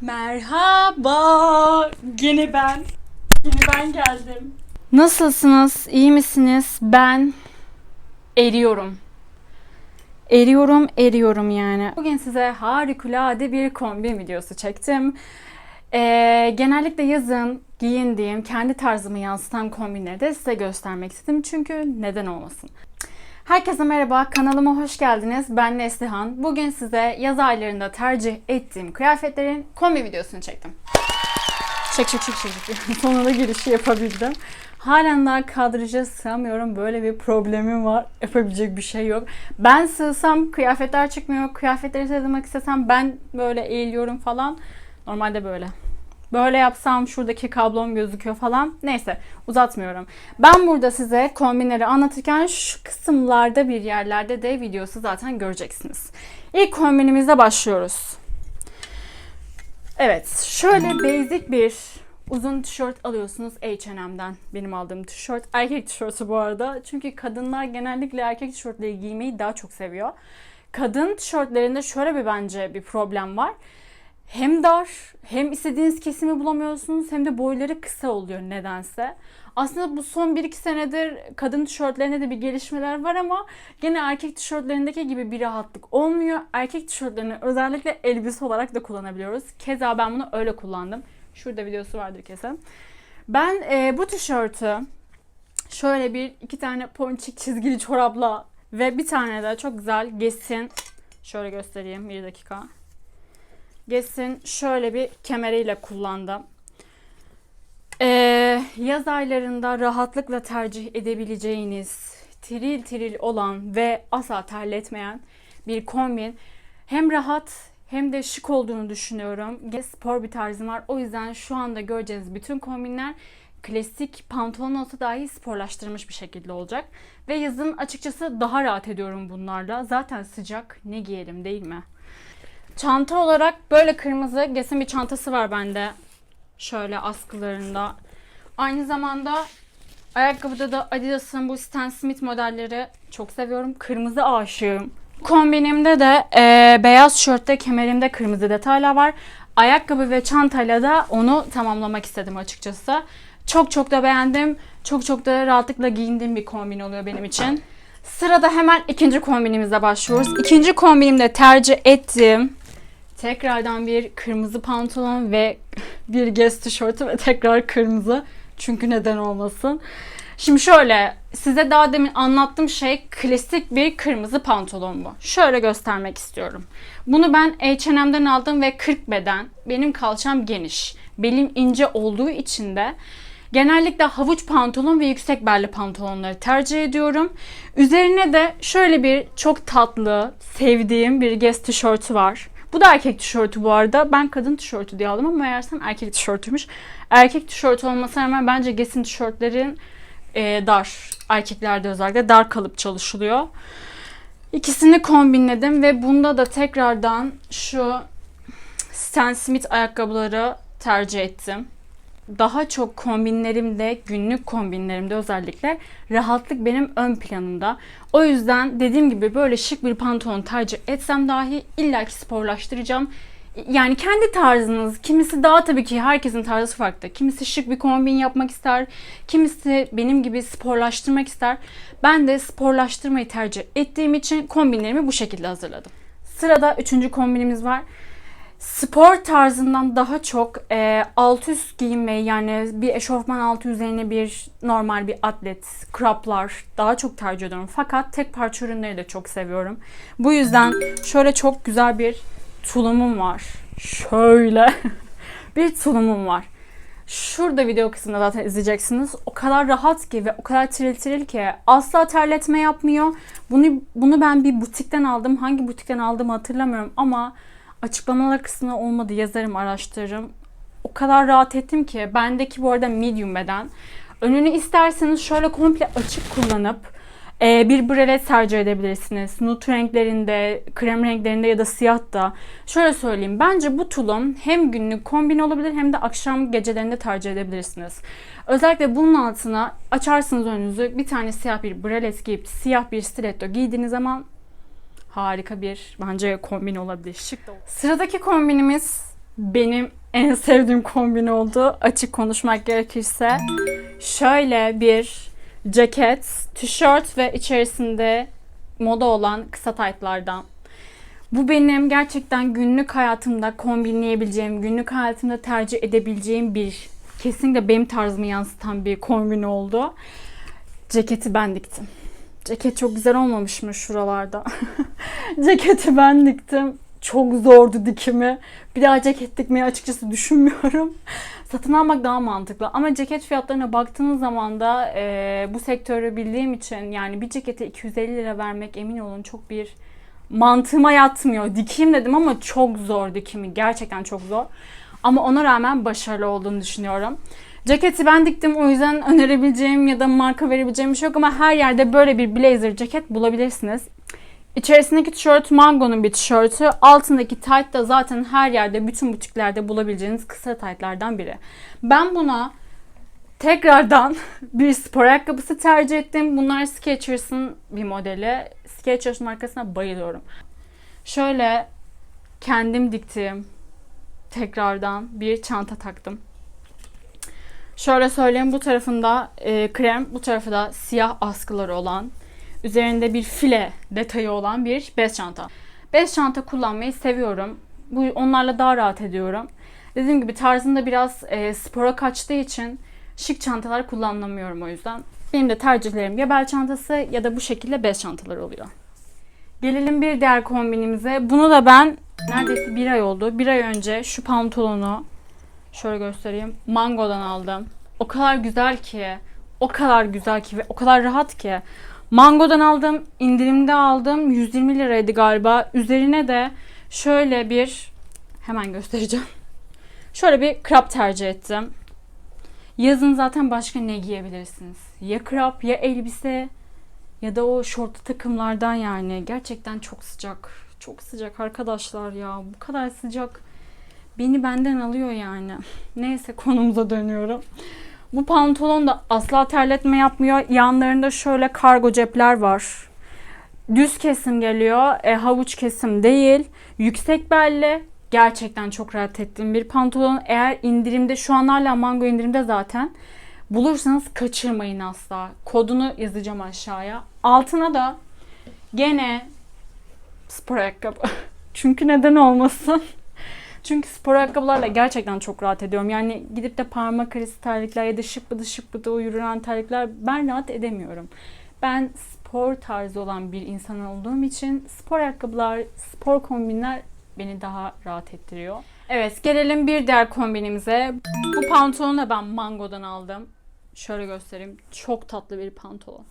Merhaba. Yine ben. Yine ben geldim. Nasılsınız? İyi misiniz? Ben eriyorum. Eriyorum, eriyorum yani. Bugün size harikulade bir kombin videosu çektim. Ee, genellikle yazın giyindiğim, kendi tarzımı yansıtan kombinleri de size göstermek istedim. Çünkü neden olmasın. Herkese merhaba, kanalıma hoş geldiniz. Ben Neslihan. Bugün size yaz aylarında tercih ettiğim kıyafetlerin kombi videosunu çektim. Çek çek çek çek. Sonunda girişi yapabildim. Halen daha kadraja sığamıyorum. Böyle bir problemim var. Yapabilecek bir şey yok. Ben sığsam kıyafetler çıkmıyor. Kıyafetleri sığdırmak istesem ben böyle eğiliyorum falan. Normalde böyle. Böyle yapsam şuradaki kablom gözüküyor falan. Neyse uzatmıyorum. Ben burada size kombinleri anlatırken şu kısımlarda bir yerlerde de videosu zaten göreceksiniz. İlk kombinimizle başlıyoruz. Evet, şöyle basic bir uzun tişört alıyorsunuz H&M'den. Benim aldığım tişört. Erkek tişörtü bu arada. Çünkü kadınlar genellikle erkek tişörtleri giymeyi daha çok seviyor. Kadın tişörtlerinde şöyle bir bence bir problem var. Hem dar, hem istediğiniz kesimi bulamıyorsunuz hem de boyları kısa oluyor nedense. Aslında bu son 1-2 senedir kadın tişörtlerinde de bir gelişmeler var ama gene erkek tişörtlerindeki gibi bir rahatlık olmuyor. Erkek tişörtlerini özellikle elbise olarak da kullanabiliyoruz. Keza ben bunu öyle kullandım. Şurada videosu vardır kesin. Ben e, bu tişörtü şöyle bir iki tane ponçik çizgili çorapla ve bir tane de çok güzel Guess'in şöyle göstereyim bir dakika. Guess'in şöyle bir kemeriyle kullandım. Ee, yaz aylarında rahatlıkla tercih edebileceğiniz tiril tiril olan ve asla terletmeyen bir kombin. Hem rahat hem de şık olduğunu düşünüyorum. Guess spor bir tarzım var. O yüzden şu anda göreceğiniz bütün kombinler klasik pantolon olsa dahi sporlaştırılmış bir şekilde olacak. Ve yazın açıkçası daha rahat ediyorum bunlarla. Zaten sıcak ne giyelim değil mi? Çanta olarak böyle kırmızı Guess'in bir çantası var bende. Şöyle askılarında. Aynı zamanda ayakkabıda da Adidas'ın bu Stan Smith modelleri çok seviyorum. Kırmızı aşığım. Kombinimde de e, beyaz tişörtte kemerimde kırmızı detaylar var. Ayakkabı ve çantayla da onu tamamlamak istedim açıkçası. Çok çok da beğendim. Çok çok da rahatlıkla giyindiğim bir kombin oluyor benim için. Sırada hemen ikinci kombinimize başlıyoruz. İkinci kombinimde tercih ettiğim tekrardan bir kırmızı pantolon ve bir Guess tişörtü ve tekrar kırmızı. Çünkü neden olmasın. Şimdi şöyle size daha demin anlattığım şey klasik bir kırmızı pantolon bu. Şöyle göstermek istiyorum. Bunu ben H&M'den aldım ve 40 beden. Benim kalçam geniş. Belim ince olduğu için de genellikle havuç pantolon ve yüksek belli pantolonları tercih ediyorum. Üzerine de şöyle bir çok tatlı, sevdiğim bir Guess tişörtü var. Bu da erkek tişörtü bu arada. Ben kadın tişörtü diye aldım ama meğersem erkek tişörtüymüş. Erkek tişörtü olmasına rağmen bence Guess'in tişörtlerin e, dar. Erkeklerde özellikle dar kalıp çalışılıyor. İkisini kombinledim ve bunda da tekrardan şu Stan Smith ayakkabıları tercih ettim. Daha çok kombinlerimde, günlük kombinlerimde özellikle rahatlık benim ön planımda. O yüzden dediğim gibi böyle şık bir pantolon tercih etsem dahi illaki sporlaştıracağım. Yani kendi tarzınız, kimisi daha tabii ki herkesin tarzı farklı. Kimisi şık bir kombin yapmak ister, kimisi benim gibi sporlaştırmak ister. Ben de sporlaştırmayı tercih ettiğim için kombinlerimi bu şekilde hazırladım. Sırada üçüncü kombinimiz var. Spor tarzından daha çok e, alt üst giyinmeyi yani bir eşofman altı üzerine bir normal bir atlet, croplar daha çok tercih ediyorum. Fakat tek parça ürünleri de çok seviyorum. Bu yüzden şöyle çok güzel bir tulumum var. Şöyle bir tulumum var. Şurada video kısmında zaten izleyeceksiniz. O kadar rahat ki ve o kadar tiril ki asla terletme yapmıyor. Bunu bunu ben bir butikten aldım. Hangi butikten aldığımı hatırlamıyorum ama açıklamalar kısmına olmadı yazarım, araştırırım. O kadar rahat ettim ki bendeki bu arada medium beden. Önünü isterseniz şöyle komple açık kullanıp e, bir brelet tercih edebilirsiniz. Nude renklerinde, krem renklerinde ya da siyah da. Şöyle söyleyeyim. Bence bu tulum hem günlük kombin olabilir hem de akşam gecelerinde tercih edebilirsiniz. Özellikle bunun altına açarsınız önünüzü bir tane siyah bir brelet giyip siyah bir stiletto giydiğiniz zaman harika bir bence kombin olabilir. Şık da olur. Sıradaki kombinimiz benim en sevdiğim kombin oldu. Açık konuşmak gerekirse. Şöyle bir ceket, tişört ve içerisinde moda olan kısa taytlardan. Bu benim gerçekten günlük hayatımda kombinleyebileceğim, günlük hayatımda tercih edebileceğim bir kesinlikle benim tarzımı yansıtan bir kombin oldu. Ceketi ben diktim. Ceket çok güzel olmamış mı şuralarda? Ceketi ben diktim. Çok zordu dikimi. Bir daha ceket dikmeyi açıkçası düşünmüyorum. Satın almak daha mantıklı. Ama ceket fiyatlarına baktığınız zaman da e, bu sektörü bildiğim için yani bir cekete 250 lira vermek emin olun çok bir mantığıma yatmıyor. Dikeyim dedim ama çok zor dikimi. Gerçekten çok zor. Ama ona rağmen başarılı olduğunu düşünüyorum. Ceketi ben diktim o yüzden önerebileceğim ya da marka verebileceğim bir şey yok ama her yerde böyle bir blazer ceket bulabilirsiniz. İçerisindeki tişört Mango'nun bir tişörtü. Altındaki tight da zaten her yerde bütün butiklerde bulabileceğiniz kısa tightlardan biri. Ben buna tekrardan bir spor ayakkabısı tercih ettim. Bunlar Skechers'ın bir modeli. Skechers markasına bayılıyorum. Şöyle kendim diktiğim tekrardan bir çanta taktım. Şöyle söyleyeyim bu tarafında e, krem, bu tarafı da siyah askıları olan, üzerinde bir file detayı olan bir bez çanta. Bez çanta kullanmayı seviyorum. Bu onlarla daha rahat ediyorum. Dediğim gibi tarzında biraz e, spora kaçtığı için şık çantalar kullanamıyorum o yüzden. Benim de tercihlerim ya bel çantası ya da bu şekilde bez çantaları oluyor. Gelelim bir diğer kombinimize. Bunu da ben neredeyse bir ay oldu. Bir ay önce şu pantolonu şöyle göstereyim. Mango'dan aldım. O kadar güzel ki. O kadar güzel ki ve o kadar rahat ki. Mango'dan aldım. indirimde aldım. 120 liraydı galiba. Üzerine de şöyle bir hemen göstereceğim. Şöyle bir crop tercih ettim. Yazın zaten başka ne giyebilirsiniz? Ya crop ya elbise ya da o şortlu takımlardan yani. Gerçekten çok sıcak. Çok sıcak arkadaşlar ya. Bu kadar sıcak beni benden alıyor yani. Neyse konumuza dönüyorum. Bu pantolon da asla terletme yapmıyor. Yanlarında şöyle kargo cepler var. Düz kesim geliyor. E, havuç kesim değil. Yüksek belli. Gerçekten çok rahat ettiğim bir pantolon. Eğer indirimde şu an hala mango indirimde zaten. Bulursanız kaçırmayın asla. Kodunu yazacağım aşağıya. Altına da gene spor ayakkabı. Çünkü neden olmasın? Çünkü spor ayakkabılarla gerçekten çok rahat ediyorum. Yani gidip de parmak arası terlikler ya da şıp bıdı şıp bıdı o yürüyen terlikler ben rahat edemiyorum. Ben spor tarzı olan bir insan olduğum için spor ayakkabılar, spor kombinler beni daha rahat ettiriyor. Evet gelelim bir diğer kombinimize. Bu pantolonu da ben Mango'dan aldım. Şöyle göstereyim. Çok tatlı bir pantolon.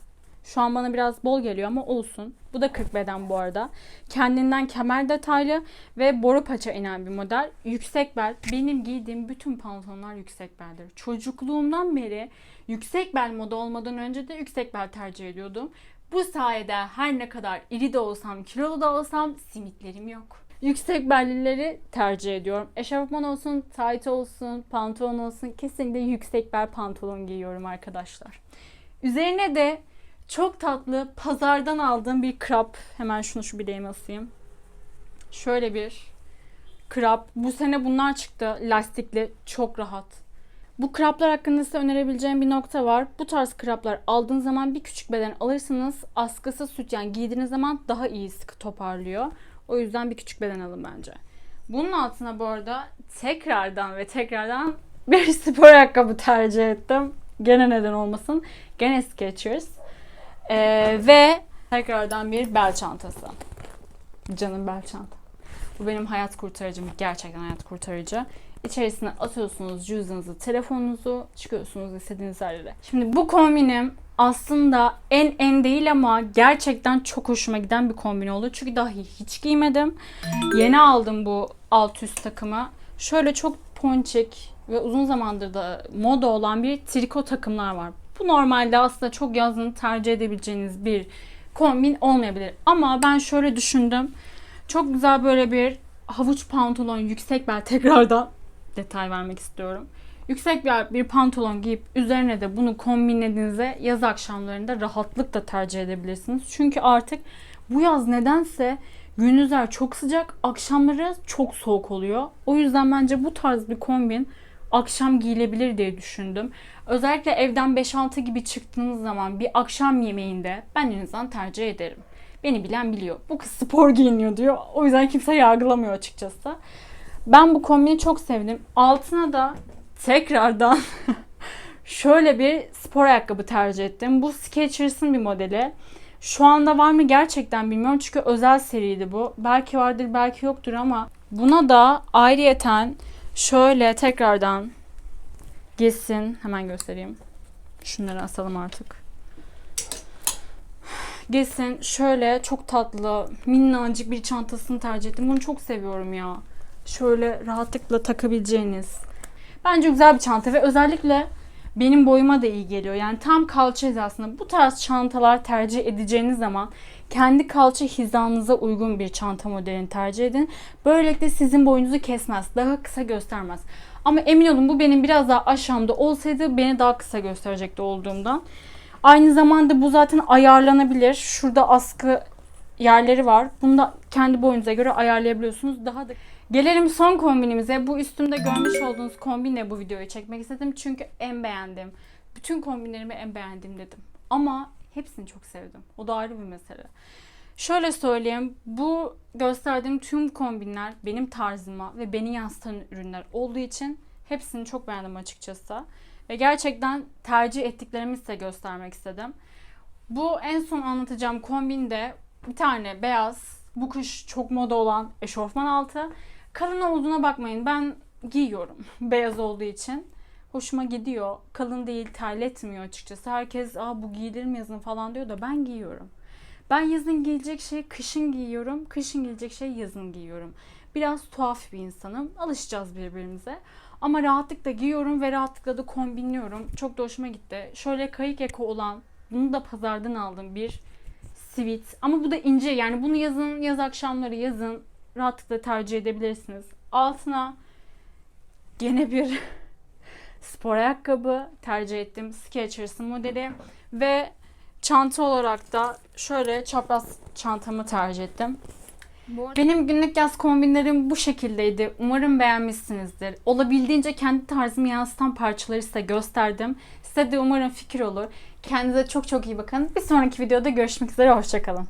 Şu an bana biraz bol geliyor ama olsun. Bu da 40 beden bu arada. Kendinden kemer detaylı ve boru paça inen bir model. Yüksek bel. Benim giydiğim bütün pantolonlar yüksek beldir. Çocukluğumdan beri yüksek bel moda olmadan önce de yüksek bel tercih ediyordum. Bu sayede her ne kadar iri de olsam, kilolu da olsam simitlerim yok. Yüksek bellileri tercih ediyorum. Eşofman olsun, tight olsun, pantolon olsun kesinlikle yüksek bel pantolon giyiyorum arkadaşlar. Üzerine de çok tatlı pazardan aldığım bir krap. Hemen şunu şu bileğime asayım. Şöyle bir krap. Bu sene bunlar çıktı. Lastikli. Çok rahat. Bu kraplar hakkında size önerebileceğim bir nokta var. Bu tarz kraplar aldığınız zaman bir küçük beden alırsanız askısı sütyen giydiğiniz zaman daha iyi sıkı toparlıyor. O yüzden bir küçük beden alın bence. Bunun altına bu arada tekrardan ve tekrardan bir spor ayakkabı tercih ettim. Gene neden olmasın. Gene Skechers. Ee, ve tekrardan bir bel çantası. Canım bel çanta. Bu benim hayat kurtarıcım. Gerçekten hayat kurtarıcı. İçerisine atıyorsunuz cüzdanınızı, telefonunuzu, çıkıyorsunuz istediğiniz yerlere. Şimdi bu kombinim aslında en en değil ama gerçekten çok hoşuma giden bir kombin oldu. Çünkü daha hiç giymedim. Yeni aldım bu alt üst takımı. Şöyle çok ponçik ve uzun zamandır da moda olan bir triko takımlar var. Bu normalde aslında çok yazın tercih edebileceğiniz bir kombin olmayabilir. Ama ben şöyle düşündüm. Çok güzel böyle bir havuç pantolon, yüksek bel tekrardan detay vermek istiyorum. Yüksek bir, bir pantolon giyip üzerine de bunu kombinlediğinizde yaz akşamlarında rahatlıkla tercih edebilirsiniz. Çünkü artık bu yaz nedense Gündüzler çok sıcak, akşamları çok soğuk oluyor. O yüzden bence bu tarz bir kombin akşam giyilebilir diye düşündüm. Özellikle evden 5-6 gibi çıktığınız zaman bir akşam yemeğinde ben en azından tercih ederim. Beni bilen biliyor. Bu kız spor giyiniyor diyor. O yüzden kimse yargılamıyor açıkçası. Ben bu kombini çok sevdim. Altına da tekrardan şöyle bir spor ayakkabı tercih ettim. Bu Skechers'ın bir modeli. Şu anda var mı gerçekten bilmiyorum çünkü özel seriydi bu. Belki vardır belki yoktur ama buna da ayrıyeten şöyle tekrardan Gesin hemen göstereyim. Şunları asalım artık. Gesin şöyle çok tatlı minnacık bir çantasını tercih ettim. Bunu çok seviyorum ya. Şöyle rahatlıkla takabileceğiniz. Bence güzel bir çanta ve özellikle benim boyuma da iyi geliyor. Yani tam kalça hizasında bu tarz çantalar tercih edeceğiniz zaman kendi kalça hizanıza uygun bir çanta modelini tercih edin. Böylelikle sizin boyunuzu kesmez. Daha kısa göstermez. Ama emin olun bu benim biraz daha aşağımda olsaydı beni daha kısa gösterecekti olduğumdan. Aynı zamanda bu zaten ayarlanabilir. Şurada askı yerleri var. Bunu da kendi boyunuza göre ayarlayabiliyorsunuz. Daha da Gelelim son kombinimize. Bu üstümde görmüş olduğunuz kombinle bu videoyu çekmek istedim. Çünkü en beğendim. Bütün kombinlerimi en beğendim dedim. Ama hepsini çok sevdim. O da ayrı bir mesele. Şöyle söyleyeyim. Bu gösterdiğim tüm kombinler benim tarzıma ve beni yansıtan ürünler olduğu için hepsini çok beğendim açıkçası. Ve gerçekten tercih ettiklerimi size göstermek istedim. Bu en son anlatacağım kombinde bir tane beyaz, bu kış çok moda olan eşofman altı. Kalın olduğuna bakmayın. Ben giyiyorum beyaz olduğu için. Hoşuma gidiyor. Kalın değil, terletmiyor açıkçası. Herkes Aa, bu giyilir mi yazın falan diyor da ben giyiyorum. Ben yazın giyilecek şeyi kışın giyiyorum. Kışın giyilecek şeyi yazın giyiyorum. Biraz tuhaf bir insanım. Alışacağız birbirimize. Ama rahatlıkla giyiyorum ve rahatlıkla da kombinliyorum. Çok da hoşuma gitti. Şöyle kayık eko olan, bunu da pazardan aldım bir sweat. Ama bu da ince yani bunu yazın, yaz akşamları yazın rahatlıkla tercih edebilirsiniz. Altına gene bir spor ayakkabı tercih ettim. Skechers'ın modeli ve çanta olarak da şöyle çapraz çantamı tercih ettim. Benim günlük yaz kombinlerim bu şekildeydi. Umarım beğenmişsinizdir. Olabildiğince kendi tarzımı yansıtan parçaları size gösterdim. Size de umarım fikir olur. Kendinize çok çok iyi bakın. Bir sonraki videoda görüşmek üzere. Hoşçakalın.